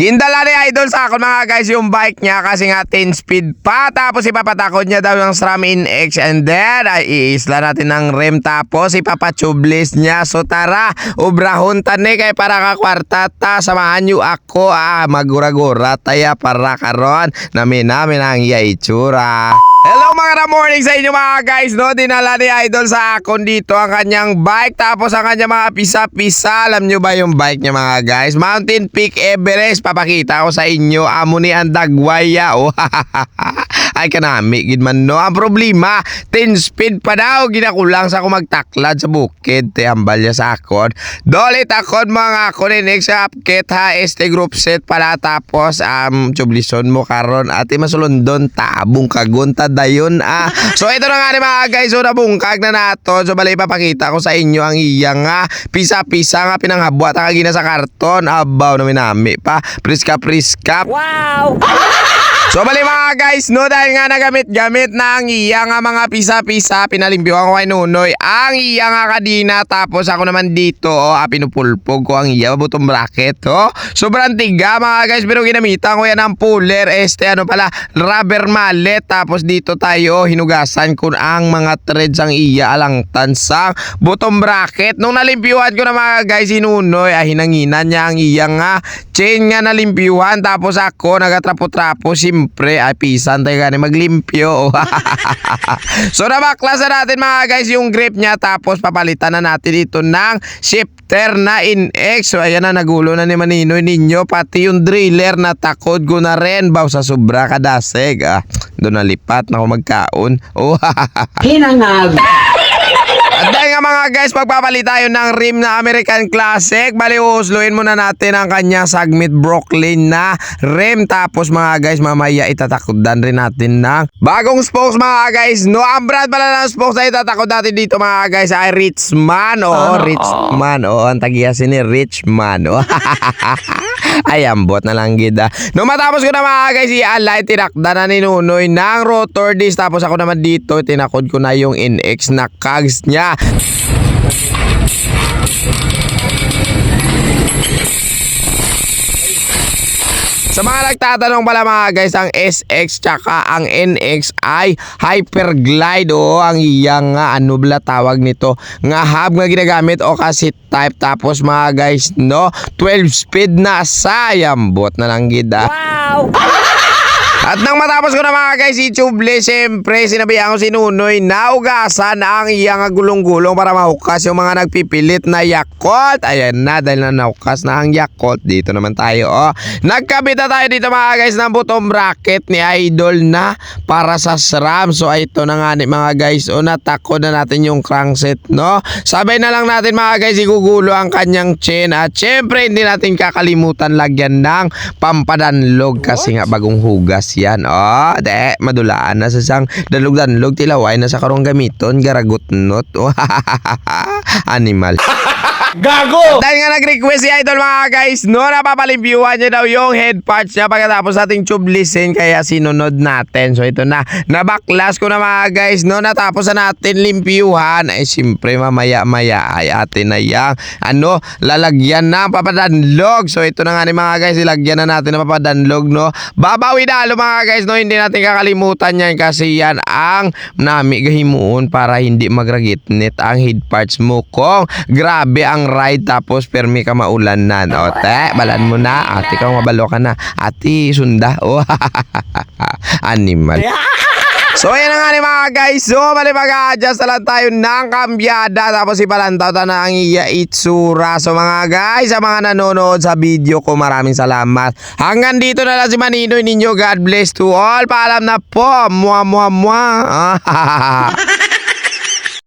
Gindala ni Idol sa akin mga guys yung bike niya kasi nga 10 speed pa. Tapos ipapatakot niya daw yung SRAM in X and then ay iisla natin ng rem. Tapos ipapatubeless niya. So tara ubrahon tani kay para ka kwarta ta. Samahan niyo ako ah magura-gura taya para karon. Namin namin ang iya itsura Hello mga morning sa inyo mga guys no? Dinala ni Idol sa akon dito ang kanyang bike Tapos ang kanyang mga pisa-pisa. Alam nyo ba yung bike niya mga guys? Mountain Peak Everest. Papakita ko sa inyo. Amo ni ang dagwaya oh. Ay kanami gid man no Ang problema 10 speed pa daw Ginakulang sa ako magtaklad sa bukid Te ambal niya sa akon Dolit akon mga ako ni next upkit ha Este group set pala Tapos um, Chublison mo karon Ate masulundon Tabong kagunta dayon ah. So ito na nga ni mga guys, so nabungkag na nato. So bali papakita ko sa inyo ang iyang nga pisa-pisa nga pinanghabwa ta gina sa karton. Abaw na minami pa. Priska priska. Wow! So bali mga guys, no dahil nga nagamit-gamit na ang iya nga mga pisa-pisa, pinalimpyo ko kay Nunoy ang iya nga kadina tapos ako naman dito, oh, ah, pinupulpog ko ang iya butong bracket, oh. Sobrang tiga mga guys, pero ginamitan ko yan ng puller, este ano pala, rubber mallet tapos dito tayo hinugasan ko ang mga threads ang iya alang tansang butong bracket. Nung nalimpyuhan ko na mga guys, si Nunoy, ah, hinanginan niya ang iya nga chain nga nalimpyuhan tapos ako nagatrapo-trapo siyempre ay pisan tayo gani maglimpyo. So nabaklas na natin mga guys yung grip niya. Tapos papalitan na natin ito ng shifter na in X so ayan na nagulo na ni Maninoy ninyo pati yung driller na takod ko na rin. Baw sa sobra kadasig ah. Doon nalipat. Na ako magkaon. Oh Hinangag! Nga mga guys, pagpapalit tayo ng rim na American Classic, bali uusluin muna natin ang kanya Sagmit Brooklyn na rim. Tapos mga guys, mamaya itatakodan rin natin ng bagong spokes mga guys. No, ang brand pala ng spokes na itatakod natin dito mga guys ay Richman. Oo, Richman. Oo, ang tagiyasin ni Richman. Oo. Ay, ambot na lang gida. Nung matapos ko na mga guys, i-align, tinakda na ni Nunoy ng rotor disc. Tapos ako naman dito, tinakod ko na yung NX na cogs niya. Sa mga nagtatanong pala mga guys, ang SX tsaka ang NX ay Hyperglide o ang iyang nga ano bala tawag nito? Nga hub nga ginagamit o kasi type. Tapos mga guys no? 12 speed na sayambot na lang gid ah. Wow! At nang matapos ko na mga guys, i-tubeless, siyempre, sinabihan ko si Nunoy na ugasan ang iyang gulong-gulong para mahukas yung mga nagpipilit na Yakult. Ayan na, dahil na nahukas na ang Yakult. Dito naman tayo, oh. Nagkabit na tayo dito mga guys ng butong bracket ni Idol na para sa SRAM. So, ito na nga ni mga guys, oh, natakod na natin yung crankset, no? Sabay na lang natin mga guys, igugulo ang kanyang chain. At syempre, hindi natin kakalimutan lagyan ng pampadanlog kasi nga bagong hugas yan. Oh, de, madulaan na sa sang dalog-danlog tilaway na sa karong gamiton, garagot not. Oh, animal. Gago! Dahil nga nag-request si Idol mga guys, no, napapalimpyuhan niya daw yung head parts niya pagkatapos nating tubelessin kaya sinunod natin. So ito na, nabaklas ko na mga guys, no, natapos na natin limpyuhan. Ay siyempre mamaya-maya ay atin na yang, ano, lalagyan na papadanlog. So ito na nga ni mga guys, ilagyan na natin ang papadanlog, no. Babawi na alo mga guys, no, hindi natin kakalimutan yan kasi yan ang nami gahimuon para hindi magragitnit ang head parts mo kung grabe ang ride tapos permi ka maulan na. O te, balan mo na. Ate ka mabalo ka na. Ate, sunda. Oh, animal. So ayan na nga ni mga guys So bali mag-a-adjust na lang tayo ng kambyada Tapos ipalantaw ta na ang iya itsura So mga guys Sa mga nanonood sa video ko Maraming salamat Hanggang dito na lang si Maninoy ninyo God bless to all Paalam na po Mua mua mua